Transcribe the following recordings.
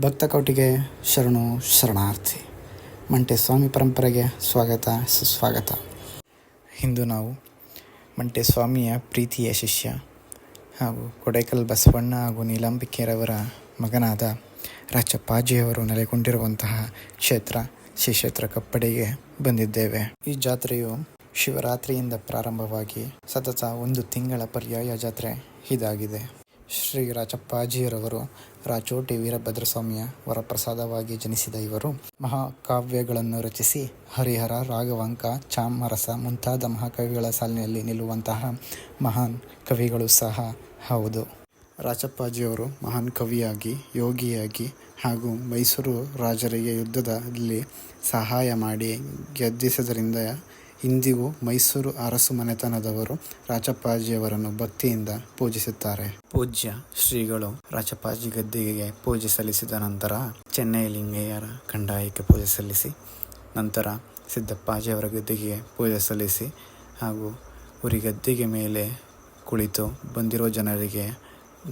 ಭಕ್ತಕೋಟಿಗೆ ಶರಣು ಶರಣಾರ್ಥಿ. ಮಂಟೆ ಸ್ವಾಮಿ ಪರಂಪರೆಗೆ ಸ್ವಾಗತ, ಸುಸ್ವಾಗತ. ಇಂದು ನಾವು ಮಂಟೆ ಸ್ವಾಮಿಯ ಪ್ರೀತಿಯ ಶಿಷ್ಯ ಹಾಗೂ ಕೊಡೈಕಲ್ ಬಸವಣ್ಣ ಹಾಗೂ ನೀಲಾಂಬಿಕೆಯರವರ ಮಗನಾದ ರಾಚಪ್ಪಾಜಿಯವರು ನೆಲೆಗೊಂಡಿರುವಂತಹ ಕ್ಷೇತ್ರ ಶ್ರೀ ಕ್ಷೇತ್ರ ಕಪ್ಪಡೆಗೆ ಬಂದಿದ್ದೇವೆ. ಈ ಜಾತ್ರೆಯು ಶಿವರಾತ್ರಿಯಿಂದ ಪ್ರಾರಂಭವಾಗಿ ಸತತ ಒಂದು ತಿಂಗಳ ಪರ್ಯಾಯ ಜಾತ್ರೆ ಇದಾಗಿದೆ. ಶ್ರೀ ರಾಜಪ್ಪಾಜಿಯರವರು ರಾಚೋಟಿ ವೀರಭದ್ರಸ್ವಾಮಿಯ ವರಪ್ರಸಾದವಾಗಿ ಜನಿಸಿದ ಇವರು. ಮಹಾಕಾವ್ಯಗಳನ್ನು ರಚಿಸಿ, ಹರಿಹರ, ರಾಘವಾಂಕ, ಚಾಮರಸ ಮುಂತಾದ ಮಹಾಕವಿಗಳ ಸಾಲಿನಲ್ಲಿ ನಿಲ್ಲುವಂತಹ ಮಹಾನ್ ಕವಿಗಳು ಸಹ ಹೌದು. ರಾಚಪ್ಪಾಜಿಯವರು ಮಹಾನ್ ಕವಿಯಾಗಿ, ಯೋಗಿಯಾಗಿ ಹಾಗೂ ಮೈಸೂರು ರಾಜರಿಗೆ ಯುದ್ಧದಲ್ಲಿ ಸಹಾಯ ಮಾಡಿ ಗೆದ್ದಿಸಿದ್ದರಿಂದ ಇಂದಿಗೂ ಮೈಸೂರು ಅರಸು ಮನೆತನದವರು ರಾಚಪ್ಪಾಜಿಯವರನ್ನು ಭಕ್ತಿಯಿಂದ ಪೂಜಿಸುತ್ತಾರೆ. ಪೂಜ್ಯ ಶ್ರೀಗಳು ರಾಚಪ್ಪಾಜಿ ಗದ್ದಿಗೆಗೆ ಪೂಜೆ ಸಲ್ಲಿಸಿದ ನಂತರ ಚೆನ್ನೈಲಿಂಗಯ್ಯರ ಕಂದಾಯಕ್ಕೆ ಪೂಜೆ ಸಲ್ಲಿಸಿ, ನಂತರ ಸಿದ್ದಪ್ಪಾಜಿಯವರ ಗದ್ದಿಗೆ ಪೂಜೆ ಸಲ್ಲಿಸಿ ಹಾಗೂ ಉರಿಗದ್ದಿಗೆ ಮೇಲೆ ಕುಳಿತು ಬಂದಿರೋ ಜನರಿಗೆ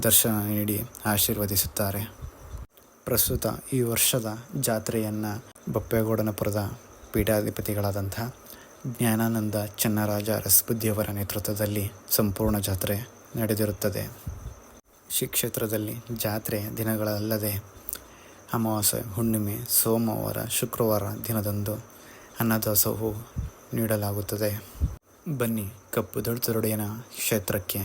ದರ್ಶನ ನೀಡಿ ಆಶೀರ್ವದಿಸುತ್ತಾರೆ. ಪ್ರಸ್ತುತ ಈ ವರ್ಷದ ಜಾತ್ರೆಯನ್ನು ಬಪ್ಪೇಗೌಡನಪುರದ ಪೀಠಾಧಿಪತಿಗಳಾದಂಥ ಜ್ಞಾನಾನಂದ ಚನ್ನರಾಜ ರಸಬುದ್ಧಿಯವರ ನೇತೃತ್ವದಲ್ಲಿ ಸಂಪೂರ್ಣ ಜಾತ್ರೆ ನಡೆದಿರುತ್ತದೆ. ಶ್ರೀ ಕ್ಷೇತ್ರದಲ್ಲಿ ಜಾತ್ರೆ ದಿನಗಳಲ್ಲದೆ ಅಮಾವಾಸ್ಯೆ, ಹುಣ್ಣಿಮೆ, ಸೋಮವಾರ, ಶುಕ್ರವಾರ ದಿನದಂದು ಅನ್ನದಾಸೋಹವು ನೀಡಲಾಗುತ್ತದೆ. ಬನ್ನಿ ಕಪ್ಪು ದೊಡ್ಡದೊಡೆಯನ ಕ್ಷೇತ್ರಕ್ಕೆ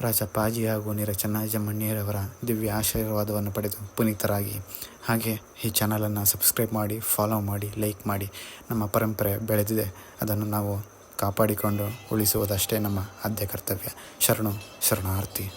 ರಾಜಪಾಜಿ ಹಾಗೂ ನೀರ ಚೆನ್ನಜಮ್ಮಣ್ಣಿಯರವರ ದಿವ್ಯ ಆಶೀರ್ವಾದವನ್ನು ಪಡೆದು ಪುನೀತರಾಗಿ. ಹಾಗೆ ಈ ಚಾನಲನ್ನು ಸಬ್ಸ್ಕ್ರೈಬ್ ಮಾಡಿ ಫಾಲೋ ಮಾಡಿ ಲೈಕ್ ಮಾಡಿ. ನಮ್ಮ ಪರಂಪರೆ ಬೆಳೆದಿದೆ. ಅದನ್ನು ನಾವು ಕಾಪಾಡಿಕೊಂಡು ಉಳಿಸುವುದಷ್ಟೇ ನಮ್ಮ ಆದ್ಯ ಕರ್ತವ್ಯ. ಶರಣು, ಶರಣಾರ್ಥಿ.